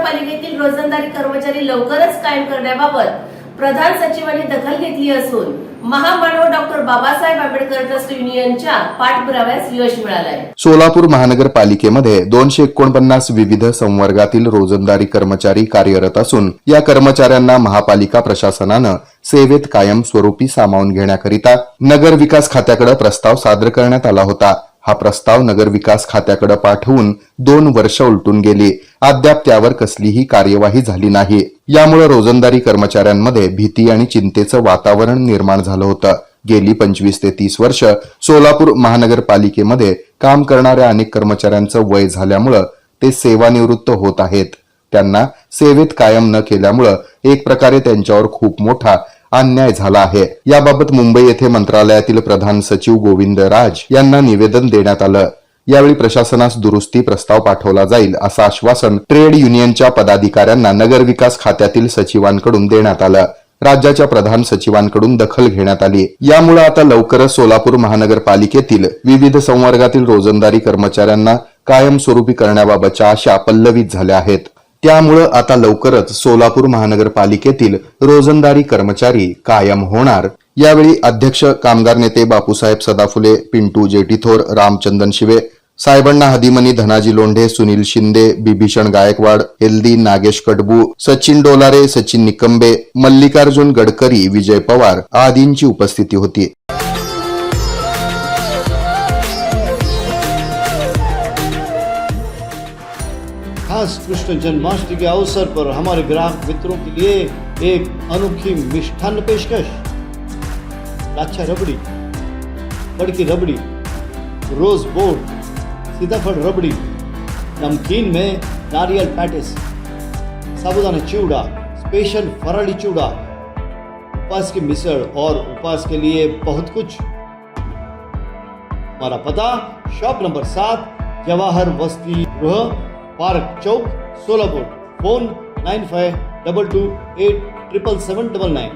महानगरपालिकेतील रोजंदारी कर्मचारी लवकरच कायम करण्याबाबत प्रधान सचिवांनी दखल घेतली असून महामानव डॉक्टर बाबासाहेब आंबेडकर ट्रस्ट युनियनच्या पाठपुराव्यास यश मिळालंय. सोलापूर महानगरपालिकेमध्ये दोनशे एकोणपन्नास विविध संवर्गातील रोजंदारी कर्मचारी कार्यरत असून या कर्मचाऱ्यांना महापालिका प्रशासनानं सेवेत कायम स्वरूपी सामावून घेण्याकरिता नगर विकास खात्याकडे प्रस्ताव सादर करण्यात आला होता. हा प्रस्ताव नगर विकास खात्याकडे पाठवून दोन वर्ष उलटून गेली. अद्याप त्यावर कसलीही कार्यवाही झाली नाही. यामुळे रोजंदारी कर्मचाऱ्यांमध्ये भीती आणि चिंतेचं वातावरण निर्माण झालं होतं. गेली पंचवीस ते तीस वर्ष सोलापूर महानगरपालिकेमध्ये काम करणाऱ्या अनेक कर्मचाऱ्यांचं वय झाल्यामुळं ते सेवानिवृत्त होत आहेत. त्यांना सेवेत कायम न केल्यामुळं एक प्रकारे त्यांच्यावर खूप मोठा अन्याय झाला आहे. याबाबत मुंबई येथे मंत्रालयातील प्रधान सचिव गोविंद राज यांना निवेदन देण्यात आलं. यावेळी प्रशासनास दुरुस्ती प्रस्ताव पाठवला जाईल असं आश्वासन ट्रेड युनियनच्या पदाधिकाऱ्यांना नगर विकास खात्यातील सचिवांकडून देण्यात आलं. राज्याच्या प्रधान सचिवांकडून दखल घेण्यात आली. यामुळे आता लवकरच सोलापूर महानगरपालिकेतील विविध संवर्गातील रोजंदारी कर्मचाऱ्यांना कायमस्वरूपी करण्याबाबतच्या आशा पल्लवित झाल्या आहेत. त्यामुळं आता लवकरच सोलापूर महानगरपालिकेतील रोजंदारी कर्मचारी कायम होणार. यावेळी अध्यक्ष कामगार नेते बापूसाहेब सदाफुले पिंटू जेटीथोर रामचंदन शिवे साहेबण्णा हदिमनी धनाजी लोंढे सुनील शिंदे बिभीषण गायकवाड हेल्दी नागेश कडबू सचिन डोलारे सचिन निकंबे मल्लिकार्जुन गडकरी विजय पवार आदींची उपस्थिती होती. खास कृष्ण जन्माष्टमी के अवसर पर हमारे ग्राहक मित्रों के लिए एक अनोखी मिष्ठान्न पेशकश। लाच्छा रबड़ी, कड़की रबड़ी, रोज बोर्ड सीताफल रबड़ी, नमकीन में नारियल पैटिस, साबुदाना चिवड़ा, स्पेशल फराली चूड़ा उपवास की मिसळ और उपास के लिए बहुत कुछ। हमारा पता, शॉप नंबर सात, जवाहर वस्ती गृह पार्क चौक Solapur. Phone nine five double two eight triple seven double nine.